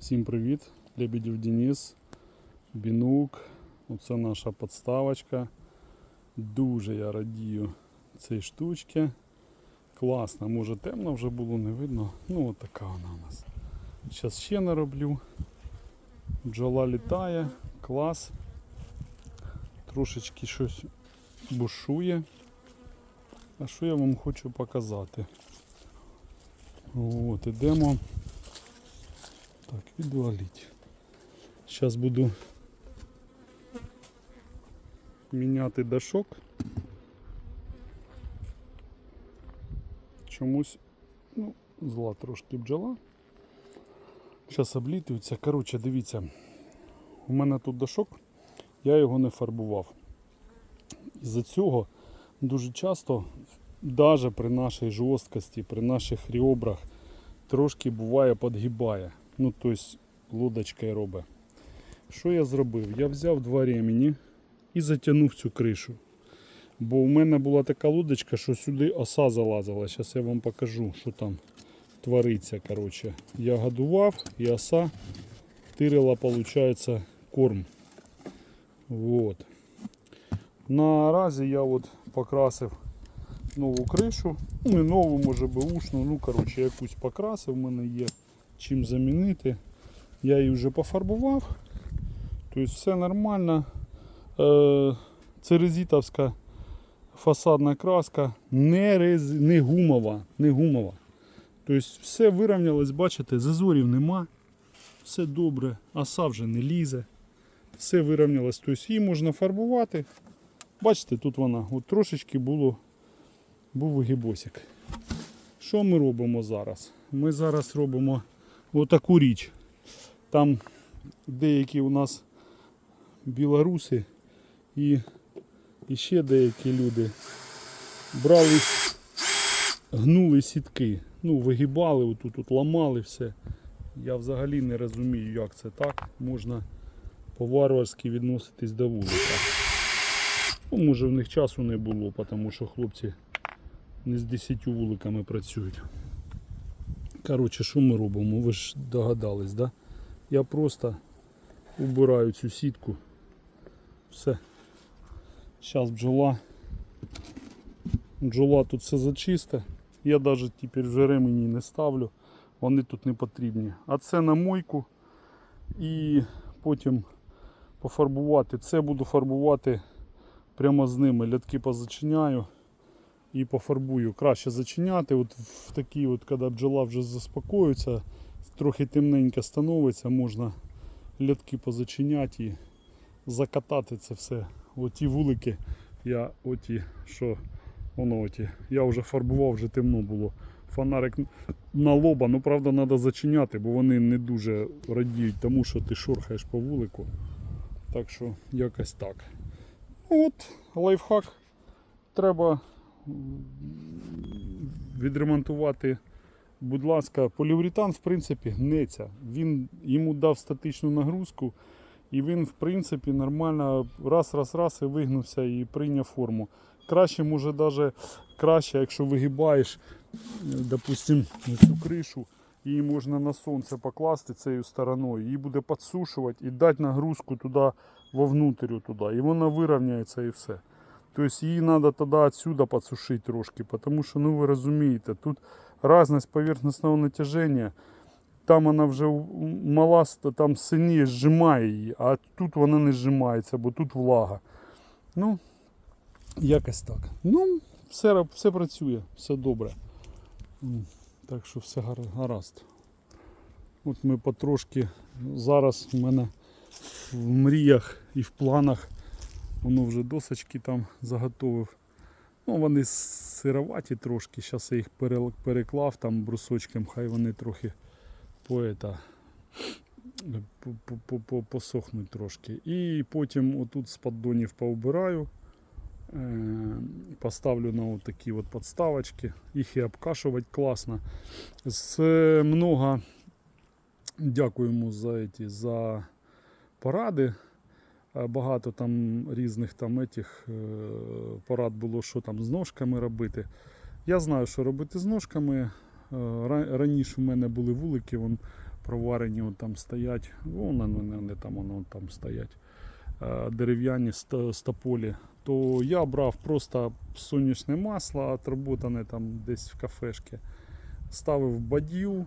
Всім привіт! Лебедів Денис, Бінук. Оце наша подставочка. Дуже я радію цій штучці. Класно, може темно вже було, не видно. Ну от така вона у нас. Зараз ще нароблю. Бджола літає, клас. Трошечки щось бушує. А що я вам хочу показати? От, ідемо. Так, відваліть. Зараз буду міняти дашок. Чомусь, ну, зла трошки бджола. Зараз облітується. Коротше, дивіться, у мене тут дашок, я його не фарбував. Із-за цього дуже часто, навіть при нашій жорсткості, при наших ребрах, трошки буває підгибає. Ну, тобто лодочкою робить. Що я зробив? Я взяв два ремені і затягнув цю кришу. Бо у мене була така лодочка, що сюди оса залазила. Зараз я вам покажу, що там твориться. Коротше. Я годував і оса тирила, виходить, корм. Вот. Наразі я от покрасив нову кришу. Ну, не нову, може беушну, ну коротше, якусь покрасив, в мене є чим замінити. Я її вже пофарбував. Тобто все нормально. Е, Це резитовська фасадна краска, не, рез... не гумова. Не гумова. Тобто все вирівнялось, бачите, зазорів нема. Все добре, оса вже не лізе. Все вирівнялось. Тобто її можна фарбувати. Бачите, тут вона от трошечки було, був вигибосик. Що ми робимо зараз? Ми зараз робимо отаку річ. Там деякі у нас білоруси і, ще деякі люди брали, гнули сітки, ну, вигибали, отут тут ламали все. Я взагалі не розумію, як це так. Можна по-варварськи відноситись до вулика. Ну, може в них часу не було, тому що хлопці не з 10 вуликами працюють. Коротше, що ми робимо? Ви ж догадались, да? Я просто убираю цю сітку. Все. Зараз бджола. Бджола тут все зачисте. Я навіть тепер вже ремені не ставлю. Вони тут не потрібні. А це на мойку. І потім пофарбувати. Це буду фарбувати прямо з ними. Лятки позачиняю і пофарбую. Краще зачиняти. От в такі, от, коли бджола вже заспокоюється, трохи темненько становиться, можна лятки позачиняти і закатати це все. Оті вулики, я оті, що воно оті, я вже фарбував, вже темно було. Фонарик на лоба, ну правда треба зачиняти, бо вони не дуже радіють тому, що ти шорхаєш по вулику. Так що якось так. Ну От, лайфхак. Треба відремонтувати, будь ласка, поліуретан, в принципі, гнеться. Він йому дав статичну нагрузку, і він, в принципі, нормально раз, раз, раз і вигнувся і прийняв форму. Краще, може, навіть краще, якщо вигибаєш, е, допустим, цю кришу, її можна на сонце покласти цією стороною, її буде підсушувати і дати нагрузку туди вовнутрь туди. І вона вирівняється і все. Тобто її треба тоді відсюди підсушити трошки, тому що, ну ви розумієте, тут різність поверхностного натяження, там вона вже мала, там сильніше зжимає її, а тут вона не зжимається, бо тут влага. Ну, якось так. Ну, все, все працює, все добре. Так що все гаразд. От ми потрошки, зараз в мене в мріях і в планах воно вже досочки там заготовив. Ну, вони сироваті трошки, зараз я їх переклав там брусочком, хай вони трохи по ета, по- по- по- по- посохнуть трошки. І потім отут з поддонів поубираю. Е, Поставлю на такі от подставочки, їх і обкашувати класно. З е, много дякуємо за, эти, за поради. Багато там різних там етих, е, порад було, що там з ножками робити. Я знаю, що робити з ножками. Е, Раніше в мене були вулики, вон проварені от там стоять, вон вони, там, воно там стоять, е, дерев'яні стаполі, то я брав просто сонячне масло, отработане там десь в кафешці, ставив бадью,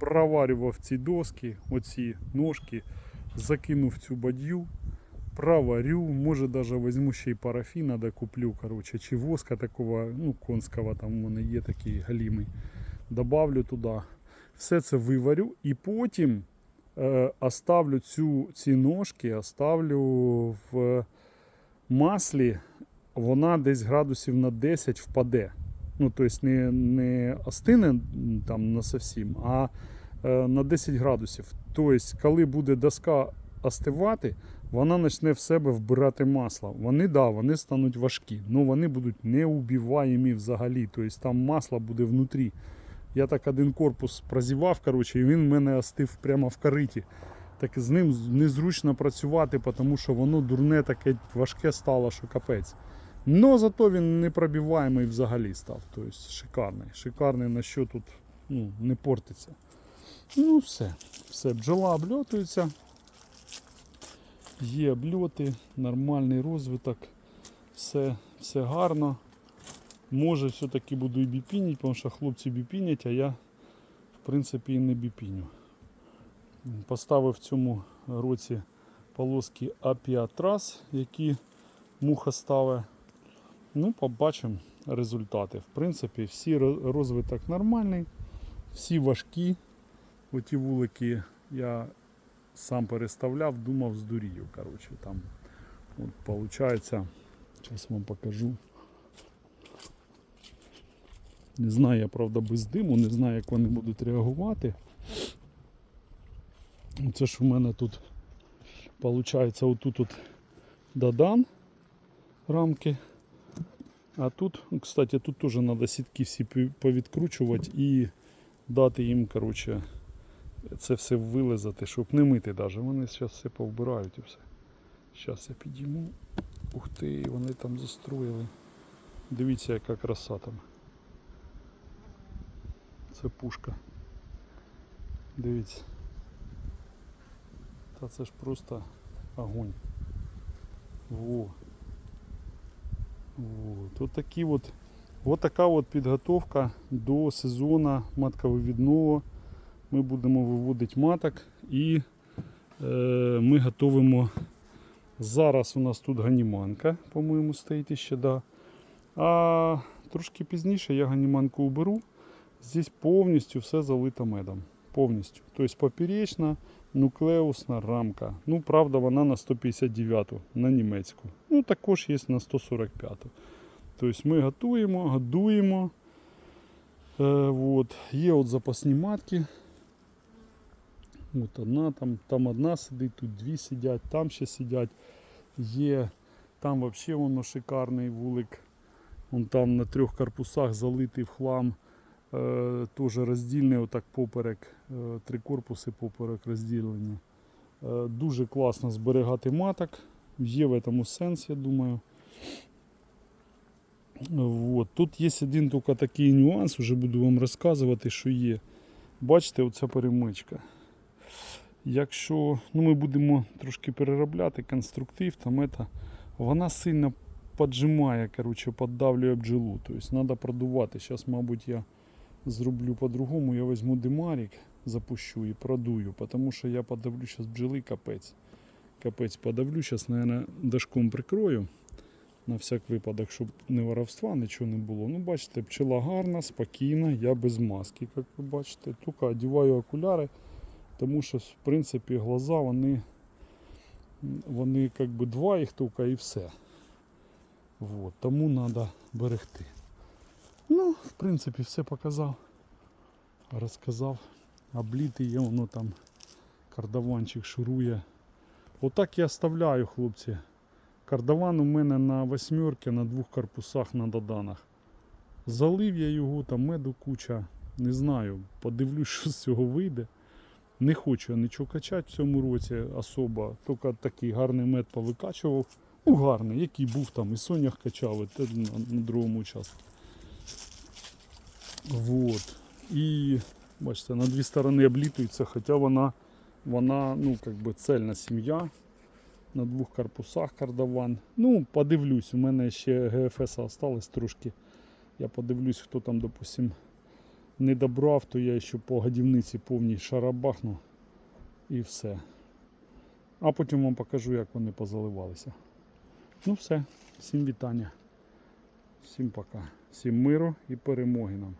проварював ці доски, оці ножки, закинув цю бадью, проварю, може даже візьму ще й парафіна, да куплю, короче, чи воска такого, ну, конського, там у мене є такий галімий. Добавлю туди. Все це виварю і потім е, оставлю цю, ці ножки, оставлю в маслі, вона десь градусів на 10 впаде. Ну, тобто не, не остине там на совсім, а е, на 10 градусів. Тобто, коли буде доска остивати, вона почне в себе вбирати масло. Вони, да, вони стануть важкі, але вони будуть неубиваємі взагалі. Тобто там масло буде внутрі. Я так один корпус прозівав, коротше, і він в мене остив прямо в кориті. Так з ним незручно працювати, тому що воно дурне таке важке стало, що капець. Но зато він непробиваємий взагалі став. Тобто шикарний. Шикарний на що тут ну, не портиться. Ну все. Все, бджола обльотується. Є обльоти, нормальний розвиток, все, все гарно. Може все-таки буду і біпінять, тому що хлопці біпінять, а я в принципі і не біпіню. Поставив в цьому році полоски А5 які муха ставить. Ну, побачимо результати. В принципі, всі розвиток нормальний, всі важкі. Оті вулики я сам переставляв, думав здурію. Коротше, там от виходить, зараз вам покажу. Не знаю, я правда без диму, не знаю, як вони будуть реагувати. Це ж у мене тут виходить отут от додан рамки. А тут, кстати, тут теж треба сітки всі повідкручувати і дати їм, коротше, це все вилизати, щоб не мити навіть. Вони зараз все повбирають і все. Зараз я підійму. Ух ти, вони там застроїли. Дивіться, яка краса там. Це пушка. Дивіться. Та це ж просто огонь. Во. Во. Тут такі от, от така от підготовка до сезону матковивідного. Ми будемо виводити маток і е, ми готуємо. Зараз у нас тут ганіманка, по-моєму, стоїть ще, да. А трошки пізніше я ганіманку уберу. Здесь повністю все залито медом. Повністю. Тобто поперечна, нуклеусна рамка. Ну, правда, вона на 159 на німецьку. Ну, також є на 145. Тобто ми готуємо, годуємо. Е, от. Є от запасні матки. От одна, там, там одна сидить, тут дві сидять, там ще сидять. Є, там взагалі воно шикарний вулик. Вон там на трьох корпусах залитий в хлам. Е, теж роздільний отак поперек, е, три корпуси поперек розділені. Е, дуже класно зберігати маток. Є в цьому сенс, я думаю. Вот. Тут є один тільки такий нюанс, вже буду вам розказувати, що є. Бачите, оця перемичка. Якщо ну, ми будемо трошки переробляти конструктив, там это, вона сильно поджимає, короче, поддавлює бджолу. Тобто треба продувати. Зараз, мабуть, я зроблю по-другому. Я візьму димарик, запущу і продую, тому що я подавлю зараз бджоли капець. Капець подавлю, зараз, мабуть, дашком прикрою. На всяк випадок, щоб не воровства, нічого не було. Ну, бачите, пчела гарна, спокійна, я без маски, як ви бачите. Тільки одягаю окуляри, тому що, в принципі, глаза, вони, вони як би два їх тільки і все. Вот, тому треба берегти. Ну, в принципі, все показав, розказав. Облітий є, воно там кардаванчик шурує. Отак я оставляю, хлопці. Кардаван у мене на восьмерці на двох корпусах на доданах. Залив я його, там меду куча. Не знаю, подивлюсь, що з цього вийде. Не хочу я нічого качати в цьому році особо. Тільки такий гарний мед повикачував. Ну, гарний, який був там, і сонях качав, і на, на другому участку. Вот. І Бачите, на дві сторони облітується, хоча вона, вона ну, как би цельна сім'я. На двох корпусах кардаван. Ну, подивлюсь, у мене ще ГФС осталось трошки. Я подивлюсь, хто там, допустим, не добрав, то я ще по годівниці повній шарабахну і все. А потім вам покажу, як вони позаливалися. Ну все, всім вітання. Всім пока. Всім миру і перемоги нам.